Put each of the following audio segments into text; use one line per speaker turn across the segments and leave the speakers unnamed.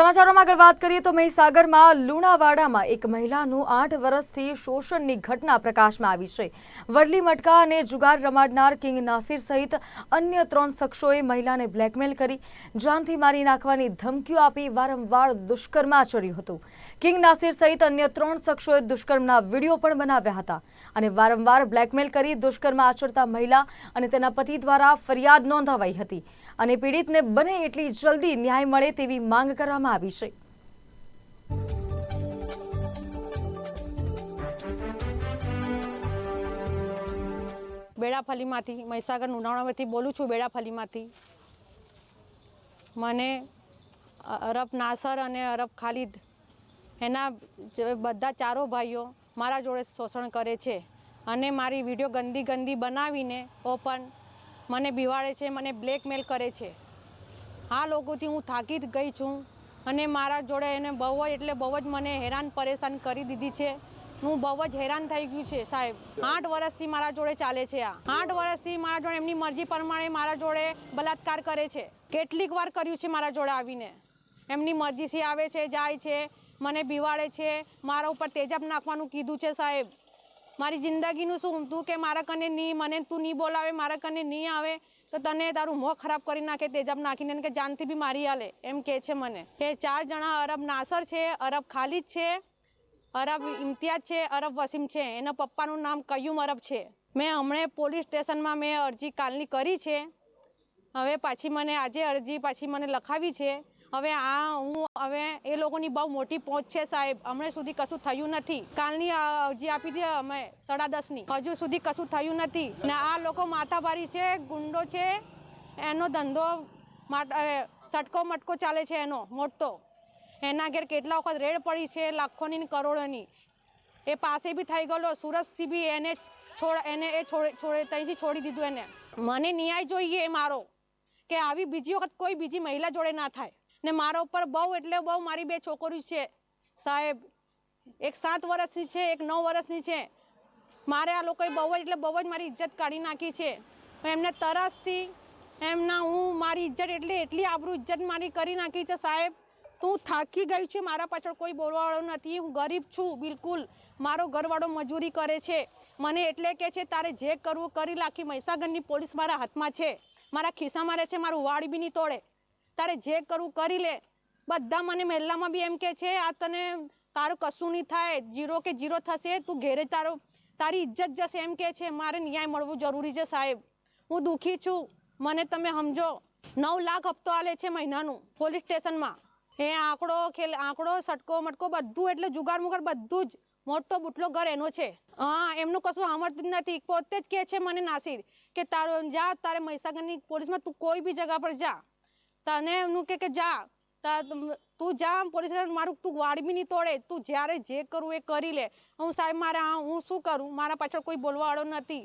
સમાચારોમાં આગળ વાત કરીએ તો મહીસાગરમાં લુણાવાડામાં એક મહિલાનું આઠ વર્ષથી શોષણની ઘટના પ્રકાશમાં આવી છે. વડલી મટકા અને જુગાર રમાડનાર કિંગ નાસિર સહિત અન્ય ત્રણ શખ્સોએ મહિલાને બ્લેકમેલ કરી, જાનથી મારી નાખવાની ધમકીઓ આપી વારંવાર દુષ્કર્મ આચર્યું હતું. કિંગ નાસિર સહિત અન્ય ત્રણ શખ્સોએ દુષ્કર્મના વીડિયો પણ બનાવ્યા હતા અને વારંવાર બ્લેકમેલ કરી દુષ્કર્મ આચરતા મહિલા અને તેના પતિ દ્વારા ફરિયાદ નોંધાવાઈ હતી. અને પીડિતને બને એટલી જલ્દી ન્યાય મળે તેવી માંગ કરવામાં આવી છે.
બેડાફલીમાંથી મહીસાગર લુણાવાડામાંથી બોલું છું, બેડાફલીમાંથી. મને અરબ નાસર અને અરબ ખાલિદ, એના બધા ચારો ભાઈઓ મારા જોડે શોષણ કરે છે. અને મારી વીડિયો ગંદી ગંદી બનાવીને ઓપન મને બિવાડે છે, મને બ્લેકમેલ કરે છે. આ લોકોથી હું થાકી જ ગઈ છું અને મારા જોડે એને બહુ જ, એટલે બહુ જ મને હેરાન પરેશાન કરી દીધી છે. હું બહુ જ હેરાન થઈ ગયું છે, સાહેબ. આઠ વર્ષથી મારા જોડે ચાલે છે આ. આઠ વર્ષથી મારા જોડે એમની મરજી પ્રમાણે મારા જોડે બલાત્કાર કરે છે. કેટલીક વાર કર્યું છે મારા જોડે આવીને. એમની મરજીથી આવે છે, જાય છે, મને બિવાડે છે. મારા ઉપર તેજાબ નાખવાનું કીધું છે, સાહેબ. મારી જિંદગીનું શું? તું કે મારા કને નહીં, મને તું નહીં બોલાવે, મારા કને નહીં આવે, તો તને તારું મોં ખરાબ કરી નાખે, તેજાબ નાખીને કે જાનથી બી મારી આલે. એમ કે છે મને. કે ચાર જણા અરબ નાસર છે, અરબ ખાલિદ છે, અરબ ઇમ્તિયાઝ છે, અરબ વસીમ છે. એના પપ્પાનું નામ કયુમ અરબ છે. મેં હમણાં પોલીસ સ્ટેશનમાં મેં અરજી કાલની કરી છે. હવે પાછી મને આજે અરજી પાછી મને લખાવી છે. હવે આ હું હવે એ લોકોની બહુ મોટી પહોંચ છે સાહેબ. હમણાં સુધી કશું થયું નથી. કાલની અરજી આપી હતી અમે સાડા દસની હજુ સુધી કશું થયું નથી. ને આ લોકો માથાભારી છે ગુંડો છે એનો ધંધો અરે, મટકો ચાલે છે એનો મોટો. એના ઘેર કેટલા વખત રેડ પડી છે લાખોની કરોડોની. એ પાસે બી થઈ ગયેલો સુરતથી બી એને છોડ એને એ છોડે ત્યાંથી છોડી દીધું એને. મને ન્યાય જોઈએ મારો કે આવી બીજી વખત કોઈ બીજી મહિલા જોડે ના થાય. ને મારા ઉપર બહુ એટલે બહુ મારી બે છોકરી છે. સાહેબ, એક સાત વર્ષની છે, એક નવ વર્ષની છે. મારે આ લોકોએ બહુ જ એટલે બહુ જ મારી ઇજ્જત કાઢી નાખી છે. એમને તરસથી એમના હું મારી ઇજ્જત એટલી એટલી આબરૂ ઇજ્જત મારી કરી નાખી છે સાહેબ. તું થાકી ગઈ છું, મારા પાછળ કોઈ બોલવાવાળો નથી. હું ગરીબ છું, બિલકુલ. મારો ઘરવાળો મજૂરી કરે છે. મને એટલે કે છે, તારે જે કરવું કરી નાખી. મહીસાગરની પોલીસ મારા હાથમાં છે. મારા ખિસ્સામાં રહે છે, મારું વાળ બી નહીં તોડે. તારે જે કરવું કરી લે. બધા મને મહેલામાં બી એમ કે છે, આ તને તારું કશું નહીં થાય જીરો કે જીરો થશે, તું ઘેરે તારો, તારી ઇજ્જત જશે. એમ કે છે, મારે ન્યાય મળવું જરૂરી છે, સાહેબ. હું દુઃખી છું. મને તમે સમજો. નવ લાખ હપ્તો આલે છે મહિનાનું પોલીસ સ્ટેશનમાં. એ આંકડો, ખેલ, આંકડો, સટકો, મટકો, બધું એટલે જુગાર મુગાર બધું જ. મોટો બુટલો ઘર એનો છે. હા, એમનું કશું સાંભળતું નથી. પોતે જ કહે છે મને નાસિર કે તારો, જા, તારે મહીસાગરની પોલીસમાં તું કોઈ બી જગા પર જા. તને એમનું કે કે જા. તું જા પોલીસ સ્ટેશન મારું તું વાળ બી નહીં તોડે. તું જ્યારે જે કરવું એ કરી લે. હું સાહેબ મારે હા હું શું કરું? મારા પાછળ કોઈ બોલવાવાળો નથી.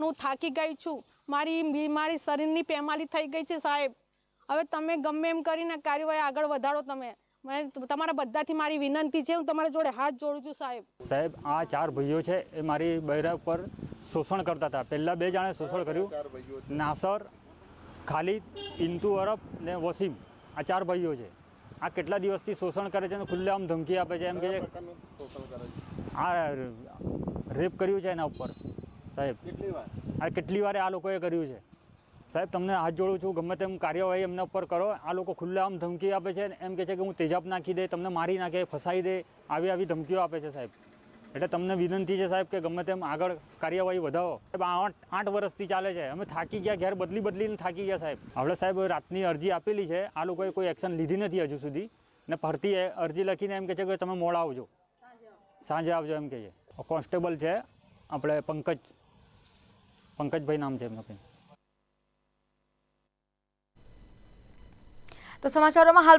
હું થાકી ગઈ છું. મારી બીમારી શરીરની પેમાલી થઈ ગઈ છે સાહેબ. હવે તમે ગમે એમ કરીને કાર્યવાહી આગળ વધારો તમે. તમારા બધાથી મારી વિનંતી છે હું તમારા જોડે હાથ જોડું છું સાહેબ.
સાહેબ આ ચાર ભાઈઓ છે એ મારી બૈરા ઉપર શોષણ કરતા હતા. પહેલાં બે જણે શોષણ કર્યું. નાસર ખાલિદ ઇન્તુ અરબ ને વસીમ આ ચાર ભાઈઓ છે. આ કેટલા દિવસથી શોષણ કરે છે અને ખુલ્લેઆમ ધમકી આપે છે એમ કે આ રેપ કર્યું છે એના ઉપર સાહેબ. આ કેટલી વારે આ લોકોએ કર્યું છે. સાહેબ તમને હાથ જોડું છું ગમે તેમ કાર્યવાહી એમના ઉપર કરો. આ લોકો ખુલ્લેઆમ ધમકી આપે છે એમ કહે છે કે હું તેજાબ નાખી દે તમને મારી નાખે ફસાઈ દે આવી આવી ધમકીઓ આપે છે સાહેબ. એટલે તમને વિનંતી છે સાહેબ કે ગમે તેમ આગળ કાર્યવાહી વધાવો આઠ આઠ વર્ષથી ચાલે છે. અમે થાકી ગયા, ઘેર બદલી બદલીને થાકી ગયા સાહેબ. હવે સાહેબ, રાતની અરજી આપેલી છે. આ લોકોએ કોઈ એક્શન લીધી નથી હજુ સુધી. ને ફરતી અરજી લખીને એમ કહે છે કે તમે મોડા આવજો. સાંજે આવજો એમ કહે છે. કોન્સ્ટેબલ છે આપણે પંકજ, પંકજભાઈ નામ છે એમનું કંઈ.
તો સમાચારોમાં હાલ